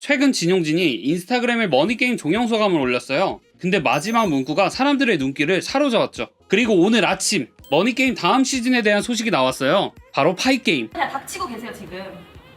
최근 진용진이 인스타그램에 머니게임 종영 소감을 올렸어요. 근데 마지막 문구가 사람들의 눈길을 사로잡았죠. 그리고 오늘 아침 머니게임 다음 시즌에 대한 소식이 나왔어요. 바로 파이게임. 그냥 닥치고 계세요 지금.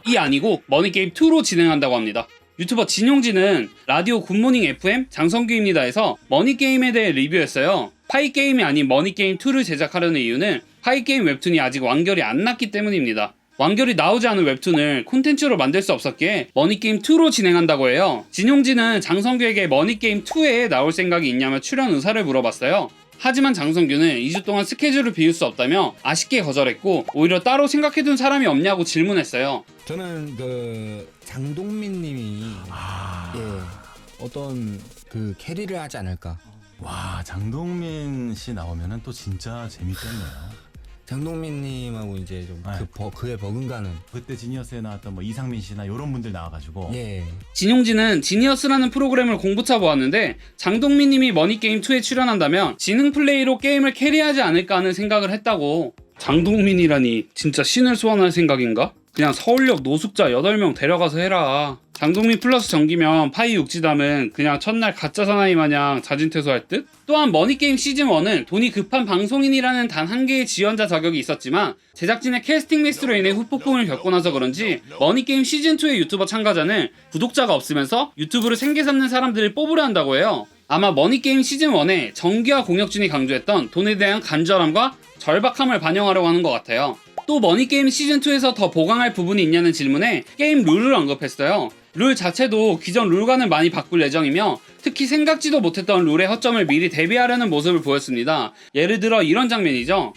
이 아니고 머니게임 2로 진행한다고 합니다. 유튜버 진용진은 라디오 굿모닝 FM 장성규입니다에서 머니게임에 대해 리뷰했어요. 파이게임이 아닌 머니게임 2를 제작하려는 이유는 파이게임 웹툰이 아직 완결이 안 났기 때문입니다. 완결이 나오지 않은 웹툰을 콘텐츠로 만들 수 없었기에 머니게임 2로 진행한다고 해요. 진용진은 장성규에게 머니게임 2에 나올 생각이 있냐며 출연 의사를 물어봤어요. 하지만 장성규는 2주 동안 스케줄을 비울 수 없다며 아쉽게 거절했고 오히려 따로 생각해둔 사람이 없냐고 질문했어요. 저는 그 장동민 님이 아, 예 어떤 그 캐리를 하지 않을까. 와 장동민 씨 나오면은 또 진짜 재밌겠네요. 장동민 님하고 이제 좀 네. 그 그에 버금가는 그때 지니어스에 나왔던 뭐 이상민 씨나 이런 분들 나와가지고 예. 진용진은 지니어스라는 프로그램을 공부차 보았는데 장동민님이 머니게임2에 출연한다면 지능 플레이로 게임을 캐리하지 않을까 하는 생각을 했다고 장동민이라니 진짜 신을 소환할 생각인가? 그냥 서울역 노숙자 8명 데려가서 해라 장동민 플러스 정기면 파이 육지담은 그냥 첫날 가짜 사나이 마냥 자진 퇴소할 듯? 또한 머니게임 시즌1은 돈이 급한 방송인이라는 단 한 개의 지원자 자격이 있었지만 제작진의 캐스팅 미스로 인해 후폭풍을 겪고 나서 그런지 머니게임 시즌2의 유튜버 참가자는 구독자가 없으면서 유튜브를 생계 삼는 사람들을 뽑으려 한다고 해요. 아마 머니게임 시즌1에 정기와 공혁준이 강조했던 돈에 대한 간절함과 절박함을 반영하려고 하는 것 같아요. 또 머니게임 시즌2에서 더 보강할 부분이 있냐는 질문에 게임 룰을 언급했어요. 룰 자체도 기존 룰과는 많이 바꿀 예정이며 특히 생각지도 못했던 룰의 허점을 미리 대비하려는 모습을 보였습니다. 예를 들어 이런 장면이죠.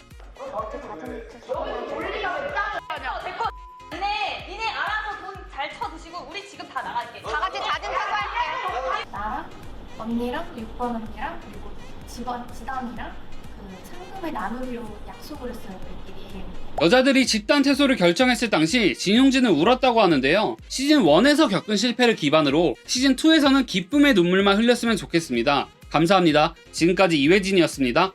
니네 니네 알아서 돈잘 쳐드시고 우리 지금 다 나갈게. 다 같이 자진 사과할게. 나랑 언니랑 6번 언니랑 그리고 직원 지담이랑 그 상금을 나누기로 약속을 했어요 우리끼리 여자들이 집단 퇴소를 결정했을 당시 진용진은 울었다고 하는데요. 시즌 1에서 겪은 실패를 기반으로 시즌 2에서는 기쁨의 눈물만 흘렸으면 좋겠습니다. 감사합니다. 지금까지 이회진이었습니다.